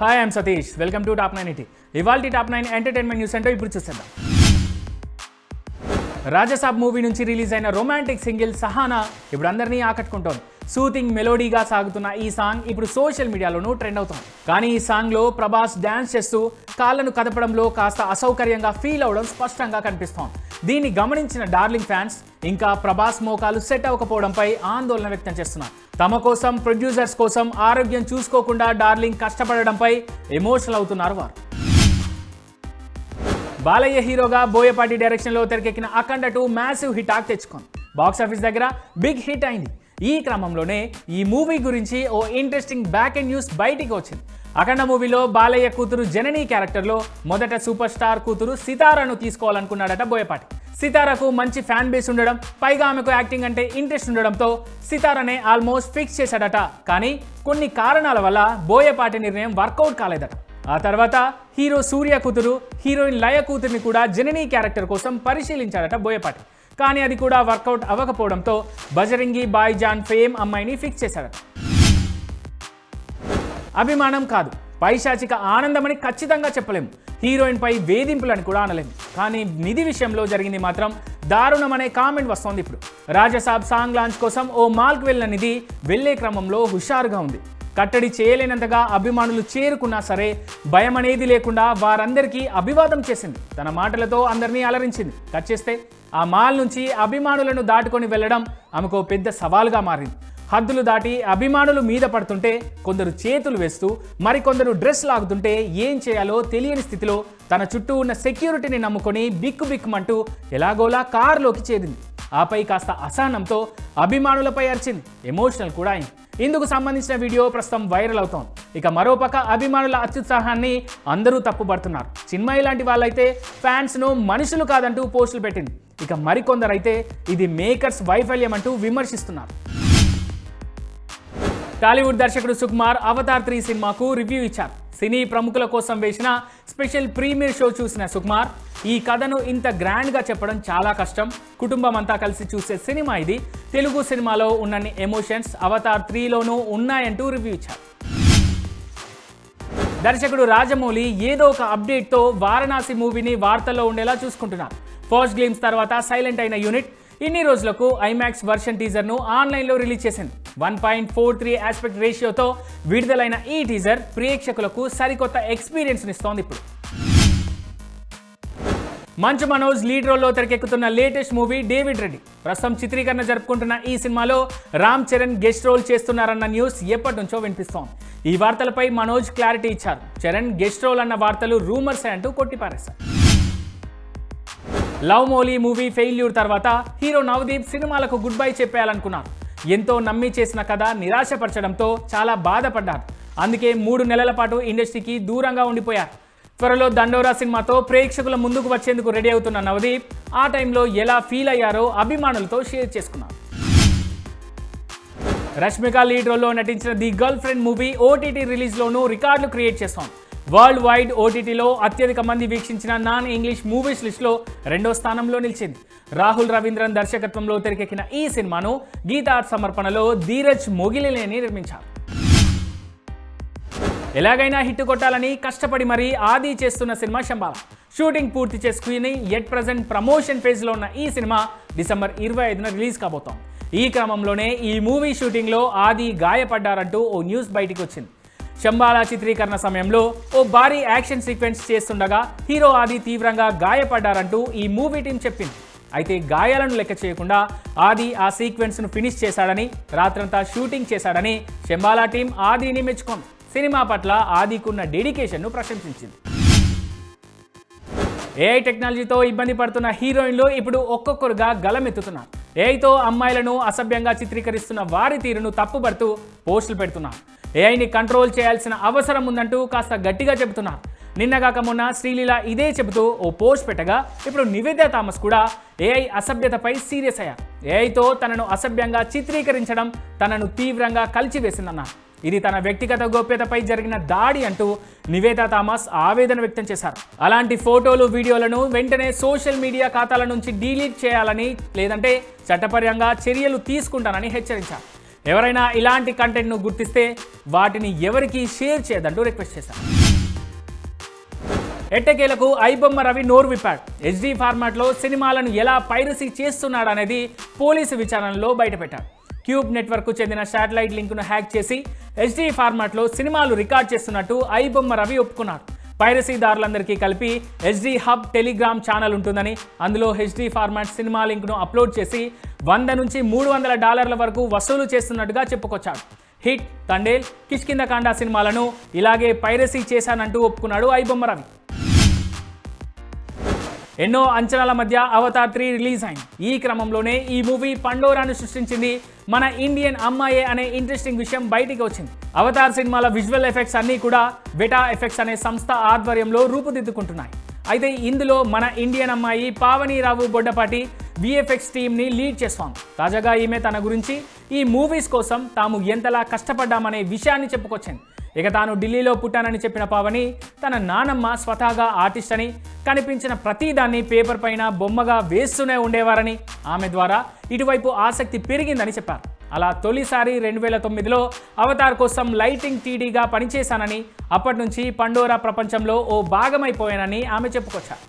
Hi I'm Satish welcome to top nine ET ఇవాళ top nine entertainment news అంటే ఇప్పుడు చూసేద్దాం. రాజసాబ్ మూవీ నుంచి రిలీజ్ అయిన రొమాంటిక్ సింగిల్ సహానా ఇప్పుడు అందరినీ ఆకట్టుకుంటోంది. సూతింగ్ మెలోడీగా సాగుతున్న ఈ సాంగ్ ఇప్పుడు సోషల్ మీడియాలోనూ ట్రెండ్ అవుతుంది. కానీ ఈ సాంగ్లో ప్రభాస్ డ్యాన్స్ చేస్తూ కాళ్ళను కదపడంలో కాస్త అసౌకర్యంగా ఫీల్ అవడం స్పష్టంగా కనిపిస్తోంది. దీన్ని గమనించిన డార్లింగ్ ఫ్యాన్స్ ఇంకా ప్రభాస్ మోకాలు సెట్ అవ్వకపోవడంపై ఆందోళన వ్యక్తం చేస్తున్నారు. తమ కోసం ప్రొడ్యూసర్స్ కోసం ఆరోగ్యం చూసుకోకుండా డార్లింగ్ కష్టపడడంపై ఎమోషనల్ అవుతున్నారు వారు. బాలయ్య హీరోగా బోయపాటి డైరెక్షన్లో తెరకెక్కిన అఖండ టూ మ్యాసివ్ హిట్ ఆక్ తెచ్చుకుంది. బాక్స్ ఆఫీస్ దగ్గర బిగ్ హిట్ అయింది. ఈ క్రమంలోనే ఈ మూవీ గురించి ఓ ఇంట్రెస్టింగ్ బ్యాక్ అండ్ న్యూస్ బయటికి వచ్చింది. అఖండ మూవీలో బాలయ్య కూతురు జననీ క్యారెక్టర్లో మొదట సూపర్ స్టార్ కూతురు సితారాను తీసుకోవాలనుకున్నాడట బోయపాటి. సితారకు మంచి ఫ్యాన్ బేస్ ఉండడం పైగా ఆమెకు యాక్టింగ్ అంటే ఇంట్రెస్ట్ ఉండడంతో సితారనే ఆల్మోస్ట్ ఫిక్స్ చేశాడట. కానీ కొన్ని కారణాల వల్ల బోయపాటి నిర్ణయం వర్కౌట్ కాలేదట. ఆ తర్వాత హీరో సూర్య కూతురు హీరోయిన్ లయ కూతురిని కూడా జననీ క్యారెక్టర్ కోసం పరిశీలించాడట బోయపాటి. కానీ అది కూడా వర్కౌట్ అవ్వకపోవడంతో బజరంగి బాయ్ జాన్ ఫేమ్ అమ్మాయిని ఫిక్స్ చేశారు. అభిమానం కాదు పైశాచిక ఆనందమని ఖచ్చితంగా చెప్పలేము. హీరోయిన్ పై వేధింపులని కూడా అనలేము. కానీ నిధి విషయంలో జరిగింది మాత్రం దారుణం అనే కామెంట్ వస్తోంది ఇప్పుడు. రాజసాబ్ సాంగ్ లాంచ్ కోసం ఓ మాల్కి వెళ్ళిన నిధి వెళ్ళే క్రమంలో హుషారుగా ఉంది. కట్టడి చేయలేనంతగా అభిమానులు చేరుకున్నా సరే భయం అనేది లేకుండా వారందరికీ అభివాదం చేసింది. తన మాటలతో అందరినీ అలరించింది. కట్ చేస్తే ఆ మాల్ నుంచి అభిమానులను దాటుకొని వెళ్ళడం ఆమెకు పెద్ద సవాల్గా మారింది. హద్దులు దాటి అభిమానులు మీద పడుతుంటే కొందరు చేతులు వేస్తూ మరికొందరు డ్రెస్ లాగుతుంటే ఏం చేయాలో తెలియని స్థితిలో తన చుట్టూ ఉన్న సెక్యూరిటీని నమ్ముకొని బిక్కు బిక్కుమంటూ ఎలాగోలా కారులోకి చేరింది. ఆపై కాస్త అసహనంతో అభిమానులపై అరిచింది. ఎమోషనల్ కూడా అయింది. ఇందుకు సంబంధించిన వీడియో ప్రస్తుతం వైరల్ అవుతోంది. ఇక మరోపక్క అభిమానుల అత్యుత్సాహాన్ని అందరూ తప్పుపడుతున్నారు చిన్మయి లాంటి వాళ్ళైతే ఫ్యాన్స్ను మనుషులు కాదంటూ పోస్టులు పెట్టింది. ఇక మరికొందరైతే ఇది మేకర్స్ వైఫల్యం అంటూ విమర్శిస్తున్నారు. టాలీవుడ్ దర్శకుడు సుకుమార్ అవతార్ త్రీ సినిమాకు రివ్యూ ఇచ్చారు. సినీ ప్రముఖుల కోసం వేసిన స్పెషల్ ప్రీమియర్ షో చూసిన సుకుమార్ ఈ కథను ఇంత గ్రాండ్గా చెప్పడం చాలా కష్టం. కుటుంబం అంతా కలిసి చూసే సినిమా ఇది. తెలుగు సినిమాలో ఉన్నన్ని ఎమోషన్స్ అవతార్ త్రీలోనూ ఉన్నాయంటూ రివ్యూ ఇచ్చారు. దర్శకుడు రాజమౌళి ఏదో ఒక అప్డేట్తో వారణాసి మూవీని వార్తల్లో ఉండేలా చూసుకుంటున్నారు. ఫస్ట్ గ్లీమ్స్ తర్వాత సైలెంట్ అయిన యూనిట్ ఇన్ని రోజులకు ఐమాక్స్ వర్షన్ టీజర్ను ఆన్లైన్లో రిలీజ్ చేసింది. One point four three aspect రేషియోతో విడుదలైన ఈ టీజర్ ప్రేక్షకులకు సరికొత్త ఎక్స్పీరియన్స్ ఇస్తోంది ఇప్పుడు. మంచు మనోజ్ లీడ్ రోల్లో తెరకెక్కుతున్న లేటెస్ట్ మూవీ డేవిడ్ రెడ్డి ప్రస్తుతం చిత్రీకరణ జరుపుకుంటున్న ఈ సినిమాలో రామ్ చరణ్ గెస్ట్ రోల్ చేస్తున్నారన్న న్యూస్ ఎప్పటి నుంచో వినిపిస్తోంది. ఈ వార్తలపై మనోజ్ క్లారిటీ ఇచ్చారు. చరణ్ గెస్ట్ రోల్ అన్న వార్తలు రూమర్స్ అంటూ కొట్టిపారేశారు. లవ్ మోలీ మూవీ ఫెయిల్యూర్ తర్వాత హీరో నవదీప్ సినిమాలకు గుడ్ బై చెప్పేయాలనుకున్నారు. ఎంతో నమ్మి చేసిన కథ నిరాశపరచడంతో చాలా బాధపడ్డారు. అందుకే మూడు నెలల పాటు ఇండస్ట్రీకి దూరంగా ఉండిపోయారు. త్వరలో దండోరా సినిమాతో ప్రేక్షకుల ముందుకు వచ్చేందుకు రెడీ అవుతున్న నవదీప్ ఆ టైంలో ఎలా ఫీల్ అయ్యారో అభిమానులతో షేర్ చేసుకున్నారు రష్మిక లీడ్ రోల్లో నటించిన the girlfriend movie OTT రిలీజ్లోనూ రికార్డులు క్రియేట్ చేస్తాం వరల్డ్ వైడ్ ఓటీటీలో అత్యధిక మంది వీక్షించిన నాన్ ఇంగ్లీష్ మూవీస్ లిస్ట్లో రెండో స్థానంలో నిలిచింది. రాహుల్ రవీంద్రన్ దర్శకత్వంలో తెరకెక్కిన ఈ సినిమాను గీతార్ సమర్పణలో ధీరజ్ మొగిలినేని నిర్మించారు. ఎలాగైనా హిట్ కొట్టాలని కష్టపడి మరీ ఆది చేస్తున్న సినిమా శంబాల. షూటింగ్ పూర్తి చేసుకుని ఎట్ ప్రజెంట్ ప్రమోషన్ ఫేజ్లో ఉన్న ఈ సినిమా డిసెంబర్ ఇరవై ఐదున రిలీజ్ కాబోతోంది. ఈ క్రమంలోనే ఈ మూవీ షూటింగ్లో ఆది గాయపడ్డారంటూ ఓ న్యూస్ బయటికి వచ్చింది. శంబాల చిత్రీకరణ సమయంలో ఓ భారీ యాక్షన్ సీక్వెన్స్ చేస్తుండగా హీరో ఆది తీవ్రంగా గాయపడ్డారంటూ ఈ మూవీ టీం చెప్పింది. అయితే గాయాలను లెక్క చేయకుండా ఆది ఆ సీక్వెన్స్ను ఫినిష్ చేశాడని రాత్రంతా షూటింగ్ చేశాడని శంబాలా టీం ఆదిని మెచ్చుకుంది. సినిమా పట్ల ఆదికున్న డెడికేషన్ను ప్రశంసించింది. ఏఐ టెక్నాలజీతో ఇబ్బంది పడుతున్న హీరోయిన్లు ఇప్పుడు ఒక్కొక్కరుగా గలమెత్తుతున్నారు. ఏఐతో అమ్మాయిలను అసభ్యంగా చిత్రీకరిస్తున్న వారి తీరును తప్పుపడుతూ పోస్టులు పెడుతున్నారు. ఏఐని కంట్రోల్ చేయాల్సిన అవసరం ఉందంటూ కాస్త గట్టిగా చెబుతున్నారు. నిన్నగాక మొన్న శ్రీలీల ఇదే చెబుతూ ఓ పోస్ట్ పెట్టగా ఇప్పుడు నివేద థామస్ కూడా ఏఐ అసభ్యతపై సీరియస్ అయ్యారు. ఏఐతో తనను అసభ్యంగా చిత్రీకరించడం తనను తీవ్రంగా కలిచివేసిందన్నారు. ఇది తన వ్యక్తిగత గోప్యతపై జరిగిన దాడి అంటూ నివేదా థామస్ ఆవేదన వ్యక్తం చేశారు. అలాంటి ఫోటోలు వీడియోలను వెంటనే సోషల్ మీడియా ఖాతాల నుంచి డిలీట్ చేయాలని లేదంటే చట్టపరంగా చర్యలు తీసుకుంటానని హెచ్చరించారు. ఎవరైనా ఇలాంటి కంటెంట్ను గుర్తిస్తే వాటిని ఎవరికి షేర్ చేయదంటూ రిక్వెస్ట్ చేశారు. ఎట్టకేలకు ఐబొమ్మ రవి నోరు విప్పాడు. హెచ్డి ఫార్మాట్లో సినిమాలను ఎలా పైరసీ చేస్తున్నాడనేది పోలీసు విచారణలో బయటపెట్టాడు క్యూబ్ నెట్వర్క్కు చెందిన శాటిలైట్ లింక్ను హ్యాక్ చేసి హెచ్డి ఫార్మాట్లో సినిమాలు రికార్డ్ చేస్తున్నట్టు ఐబొమ్మ రవి ఒప్పుకున్నారు. పైరసీదారులందరికీ కలిపి హెచ్డి హబ్ టెలిగ్రామ్ ఛానల్ ఉంటుందని అందులో హెచ్డి ఫార్మాట్ సినిమా లింక్ను అప్లోడ్ చేసి వంద నుంచి మూడు వందల డాలర్ల వరకు వసూలు చేస్తున్నట్టుగా చెప్పుకొచ్చాడు. హిట్ తండేల్ కిష్కిందకాండ సినిమాలను ఇలాగే పైరసీ చేశానంటూ ఒప్పుకున్నాడు ఐబొమ్మ రవి. ఎన్నో అంచనాల మధ్య అవతార్ త్రీ రిలీజ్ అయింది. ఈ క్రమంలోనే ఈ మూవీ పండోరాను సృష్టించింది మన ఇండియన్ అమ్మాయే అనే ఇంట్రెస్టింగ్ విషయం బయటికి వచ్చింది. అవతార్ సినిమాల విజువల్ ఎఫెక్ట్స్ అన్నీ కూడా బెటా ఎఫెక్ట్స్ అనే సంస్థ ఆధ్వర్యంలో రూపుదిద్దుకుంటున్నాయి. అయితే ఇందులో మన ఇండియన్ అమ్మాయి పావనీరావు బొడ్డపాటి విఎఫ్ఎక్స్ టీమ్ని లీడ్ చేస్తోంది తాజాగా ఈమె తన గురించి ఈ మూవీస్ కోసం తాము ఎంతలా కష్టపడ్డామనే విషయాన్ని చెప్పుకొచ్చింది. ఇక తాను ఢిల్లీలో పుట్టానని చెప్పిన పావని తన నానమ్మ స్వతహాగా ఆర్టిస్ట్ అని కనిపించిన ప్రతిదాన్ని పేపర్ పైన బొమ్మగా వేస్తూనే ఉండేవారని ఆమె ద్వారా ఇటువైపు ఆసక్తి పెరిగిందని చెప్పారు. అలా తొలిసారి రెండు వేల తొమ్మిదిలో అవతార్ కోసం లైటింగ్ టీడీగా పనిచేశానని అప్పటి నుంచి పండోరా ప్రపంచంలో ఓ భాగమైపోయానని ఆమె చెప్పుకొచ్చారు.